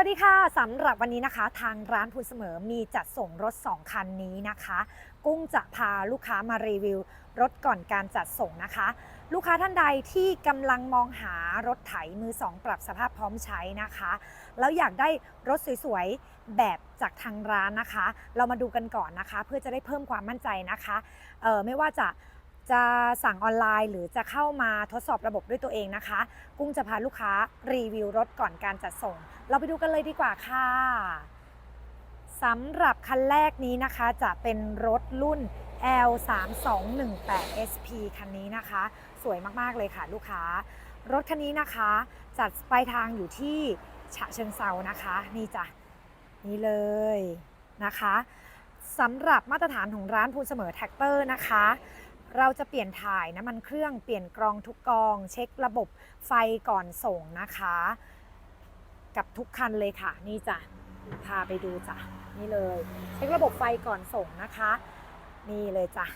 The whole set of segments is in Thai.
วัสดีค่ะสำหรับวันนี้นะคะ ทางร้านพูนเสมอมีจัดส่งรถ 2 คันนี้นะคะ กุ้งจะพาลูกค้ามารีวิว รถก่อนการจัดส่งนะคะ ลูกค้าท่านใดที่กำลังมองหารถไถมือสองปรับสภาพพร้อมใช้นะคะ แล้วอยากได้รถสวยๆ แบบจากทางร้านนะคะ เรามาดูกันก่อนนะคะ เพื่อจะได้เพิ่มความมั่นใจนะคะไม่ว่าจะ จะสั่งออนไลน์ หรือจะเข้ามาทดสอบระบบด้วยตัวเองนะคะ กุ้งจะพาลูกค้ารีวิวรถก่อนการจัดส่ง เราไปดูกันเลยดีกว่าค่ะสำหรับคันแรกนี้นะคะจะเป็นรถรุ่น L3218 SP คันนี้นะคะ สวยมาก ๆ เลยค่ะลูกค้า รถคันนี้นะคะ จัดปลายทางอยู่ที่ฉะเชิงเซานะคะ นี่จ้ะ นี่เลยนะคะสำหรับมาตรฐานของร้านพูนเสมอแท็กเตอร์นะคะ เราจะเปลี่ยนถ่ายน้ำมันเครื่องเปลี่ยนกรองทุกกอง เช็คระบบไฟก่อนส่งนะคะ กับทุกคันเลยค่ะ นี่จ้ะพาไปดูจ้ะนี่เลย เช็คระบบไฟก่อนส่งนะคะ นี่เลยจ้ะ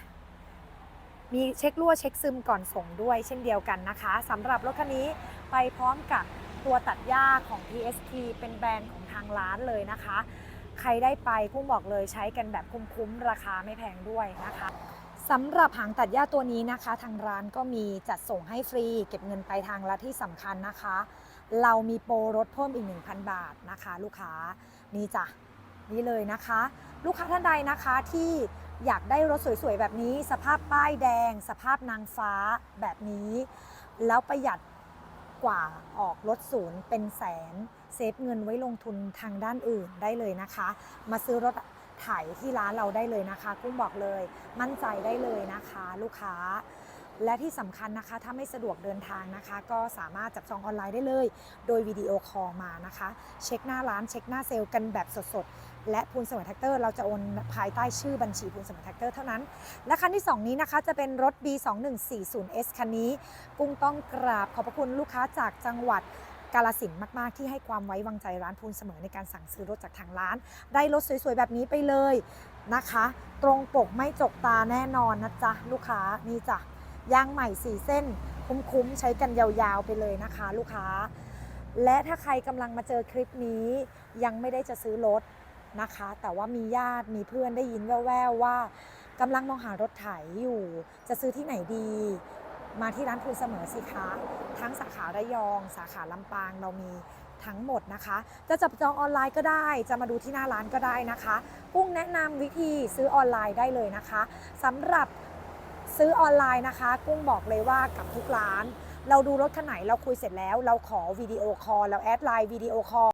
มีเช็ครั่วเช็คซึมก่อนส่งด้วยเช่นเดียวกันนะคะสำหรับรถคันนี้ไปพร้อมกับตัวตัดหญ้าของ PST เป็นแบรนด์ของทางร้านเลยนะคะ ใครได้ไปกุ้งบอกเลยใช้กันแบบคุ้มๆ ราคาไม่แพงด้วยนะคะ สำหรับหางตัดหญ้าตัวนี้นะคะ ทางร้านก็มีจัดส่งให้ฟรี เก็บเงินปลายทางและที่สำคัญนะคะ เรามีโปรลดเพิ่มอีก 1,000 บาทนะคะ ลูกค้านี่จ้ะนี่เลยนะคะ ลูกค้าท่านใดนะคะที่อยากได้รถสวยๆ แบบนี้ สภาพป้ายแดง สภาพนางฟ้าแบบนี้ แล้วประหยัดกว่าออกรถศูนย์เป็นแสน เซฟเงินไว้ลงทุนทางด้านอื่นได้เลยนะคะ มาซื้อรถ ไถที่ร้านเราได้เลยนะคะ กุ้งบอกเลยมั่นใจได้เลยนะคะ ลูกค้า และที่สำคัญนะคะ ถ้าไม่สะดวกเดินทางนะคะ ก็สามารถจับจองออนไลน์ได้เลย โดยวิดีโอคอลมานะคะ เช็คหน้าร้านเช็คหน้าเซลล์กันแบบสดๆ และพูนสมัยแท็กเตอร์ เราจะโอนภายใต้ชื่อบัญชีพูนสมัยแท็กเตอร์เท่านั้น และคันที่ 2 นี้นะคะจะเป็นรถ B2140S คันนี้ กุ้งต้องกราบขอบพระคุณลูกค้าจากจังหวัด กาลสินมาก ๆ ที่ให้ความไว้วางใจร้านพูนเสมอในการสั่งซื้อรถจากทางร้าน ได้รถสวย ๆ แบบนี้ไปเลยนะคะ ตรงปกไม่จกตาแน่นอนนะจ๊ะลูกค้านี่จ้ะยางใหม่4เส้น คุ้มๆใช้กันยาวๆไปเลยนะคะ ลูกค้า และถ้าใครกำลังมาเจอคลิปนี้ยังไม่ได้จะซื้อรถนะคะ แต่ว่ามีญาติมีเพื่อนได้ยินแว่วๆว่ากำลังมองหารถไถอยู่ จะซื้อที่ไหนดี มาที่ร้านพูนเสมอสิคะ ทั้งสาขาระยอง สาขาลำปางเรามีทั้งหมดนะคะ จะจับจองออนไลน์ก็ได้ จะมาดูที่หน้าร้านก็ได้นะคะ กุ้งแนะนำวิธีซื้อออนไลน์ได้เลยนะคะสำหรับซื้อออนไลน์นะคะ กุ้งบอกเลยว่ากับทุกร้าน เราดูรถคันไหนเราคุยเสร็จแล้ว เราขอวิดีโอคอลเราแอดไลน์วิดีโอคอล